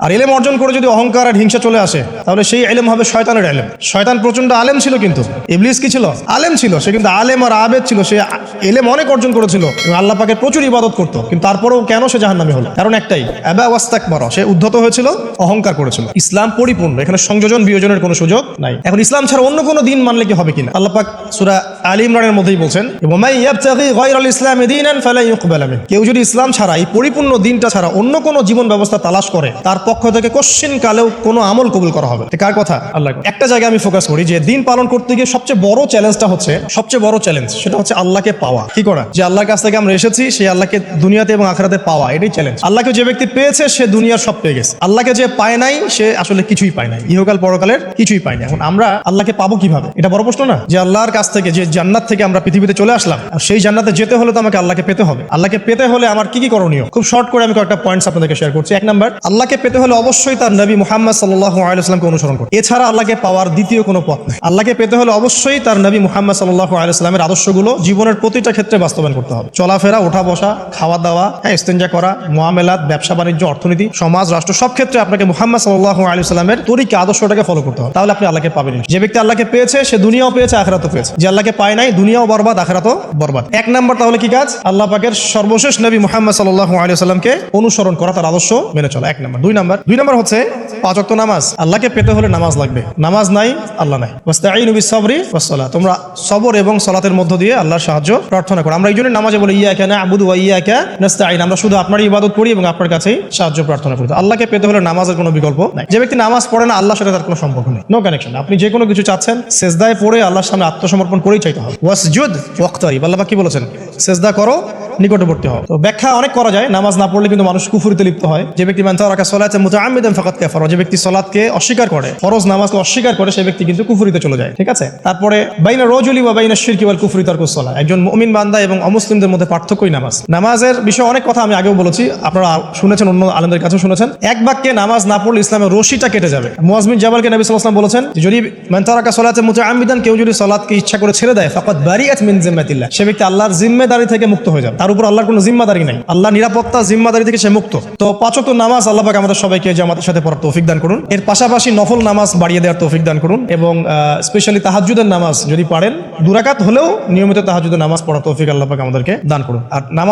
আর এলেম অর্জন করে যদি অহংকার আর হিংসা চলে আসে, তাহলে সেই এলেম হবে শয়তানের এলেম শয়তান প্রচণ্ড আলেম ছিল কিন্তু। ইবলিস কি ছিল? আলেম ছিল। সে কিন্তু আলেম আর আবেদ ছিল। সে এলেম অনেক অর্জন করেছিল এবং আল্লাহ পাকে প্রচুর ইবাদত করতো। কিন্তু তারপরেও কেন সে জাহান্নামী হলো? কারণ একটাই অ্যাবা ওয়াস্তাক মারা সে উদ্ধত হয়েছিল অহংকার করেছিল। ইসলাম পরিপূর্ণ এখানে সংযোজন বিয়োজনের কোনো সুযোগ নাই। এখন ইসলাম ছাড়া অন্য কোনো দিন মানলে কি হবে কিনা? আল্লাহ পাক সূরা আলী ইমরানের মধ্যেই বলছেন ইসলামি কেউ যদি ইসলাম ছাড়া এই পরিপূর্ণ দিনটা ছাড়া অন্য কোনো জীবন ব্যবস্থা তালাশ করে তার পক্ষ থেকে কোশ্চিন কালেও কোনো আমল কবুল করা হবে কার কথা? আল্লাহ একটা জায়গায় আমি ফোকাস করি যে দিন পালন করতে গিয়ে সবচেয়ে বড় চ্যালেঞ্জটা হচ্ছে সবচেয়ে বড় চ্যালেঞ্জ সেটা হচ্ছে আল্লাহকে পাওয়া। কি করা? যে আল্লাহর কাছ থেকে আমরা এসেছি, সেই আল্লাহকে দুনিয়াতে এবং আখরাতে পাওয়া, এটাই চ্যালেঞ্জ আল্লাহকে যে ব্যক্তি পেয়েছে, সে দুনিয়ার সব পেয়ে গেছে। আল্লাহকে যে পায় নাই, সে আসলে কিছুই পায় নাই। ইহকাল পরকালের কিছুই পায় না এখন আমরা আল্লাহকে পাবো কীভাবে? এটা বড় প্রশ্ন না? যে আল্লাহর কাছ থেকে, যে জান্নাত থেকে আমরা পৃথিবীতে চলে আসলাম, আর সেই জান্নাতে যেতে হলে তো আমাকে আল্লাহকে পেতে হবে। আল্লাহকে পেতে হলে আমার কি কি করণীয়? খুব শর্ট করে আমি কয়েকটা পয়েন্টস আপনাদেরকে শেয়ার করছি। এক নাম্বার আল্লাহকে পেতে হলে অবশ্যই তার নবী মুহাম্মদ সাল্লাহ আলাইসলামকে অনুসরণ করুন এছাড়া আল্লাহকে পাওয়ার দ্বিতীয় কোনো পথ নেই। আল্লাহকে পেতে হলে অবশ্যই তার নবী মুহাম্মদ সাল্লাহ আলাইসলামের আদর্শগুলো, জীবনের প্রতিটা ক্ষেত্রে বাস্তবায়ন করতে হবে। চলাফেরা ওঠা বসা খাওয়া দাওয়া হ্যাঁ ইস্তেঞ্জা করা, মোয়ামেলাত, ব্যবসা, বাণিজ্য, অর্থনীতি, সমাজ, রাষ্ট্র, সব ক্ষেত্রে আপনাকে মুহাম্মদ সাল্লাহ আলাইসলামের তরিকে আদর্শটাকে ফলো করতে হবে। তাহলে আপনি আল্লাহকে পাবেন যে ব্যক্তি আল্লাহকে পেয়েছে, সে দুনিয়াও পেয়েছে, আখরাতও পেয়েছে। যে আল্লাহকে পায় নাই, দুনিয়াও বরবাদ, আখরাতও বরবাদ। এক নাম্বার তাহলে কি কাজ? আল্লাহ পাকের সর্বশেষ নবী মুহাম্মদ সাল্লাহ আলাইসাল্লামকে অনুসরণ করা, তার আদর্শ মেনে চলা। এক নাম্বার। দুই নাম্বার। দুই নাম্বার হচ্ছে, পাঁচ ওয়াক্ত নামাজ। আল্লাহকে পেতে হলে নামাজ লাগবে। নামাজ নাই, আল্লাহ নাই। ওয়াস্তাঈনু বিস-সাবরি ওয়াস-সালাহ তোমরা সবর এবং সালাতের মধ্য দিয়ে আল্লাহর সাহায্য প্রার্থনা করো। আমরা এই জন্য নামাজে বলি ইয়াকা না'বুদু ওয়া ইয়া কেন আমরা শুধু আপনার ইবাদত করি এবং আপনার কাছেই সাহায্য প্রার্থনা করি। আল্লাহকে পেতে হলে নামাজের কোনো বিকল্প নাই। যে ব্যক্তি নামাজ পড়ে না আল্লাহ সাথে তার কোনো সম্পর্ক নেই। নো কানেকশন আপনি যে কোনো কিছু চাচ্ছেন, সেজদায় পড়ে আল্লাহর সামনে আত্মসমর্পণ করেই চাইতে হবে। ওয়াসজুদ ওয়াক্তারিব। আল্লাহ কি বলেছেন? সেজদা করো নিকটবর্তী হও। তো ব্যাখ্যা অনেক করা যায়, নামাজ না পড়লে কিন্তু মানুষ কুফুরিতে লিপ্ত হয়। যে ব্যক্তি মানতে রাখা সলাতে মুতাআম্মিদান ফাকাত কাফার, যে ব্যক্তি সলাতকে অস্বীকার করে, ফরজ নামাজকে অস্বীকার করে সেই ব্যক্তি কিন্তু কুফুরিতে চলে যায়। ঠিক আছে? তারপরে, বাইনা রজুলি বা বাইনা শিরকি ওয়াল কুফরি তারকু সলা একজন মুমিন বান্দা এবং অমুসলিমদের মধ্যে পার্থক্যই নামাজ। নামাজের বিষয়ে অনেক কথা আমি আগেও বলেছি, আপনারা শুনেছেন, অন্য আলেমদের কাছেও শুনেছেন। এক বাক্যে নামাজ না পড়লে ইসলামের রশিটা কেটে যাবে। মুয়াজমিন জাবালকে নবী সাল্লাল্লাহু বলেছেন যদি মানতারাকা সলাতে মুতাআম্মিদান, কেউ যদি সলাতকে ইচ্ছা করে ছেড়ে দেয় ফাকাত বারিআত মিন জিম্মাতিল্লাহ। সে ব্যক্তি আল্লাহর জিম্মেদারি থেকে মুক্ত হয়ে যাবে। তার উপর আল্লাহর কোনো জিম্মাদারি নাই। আল্লাহ নিরাপত্তা জিম্মাদারি থেকে সে মুক্ত। তো পাঁচক নামাজ আল্লাহকে আমাদের সবাইকে জামাতের সাথে পড়ার তৌফিক দান করুন। এর পাশাপাশি নফল নামাজ বাড়িয়ে দেওয়ার তৌফিক দান করুন এবং স্পেশালি তাহাজুদের নামাজ যদি পারেন, দুরাকাত হলেও নিয়মিত তাহাজুদের নামাজ পড়ার তৌফিক আল্লাহকে আমাদেরকে দান করুন। আর নামাজ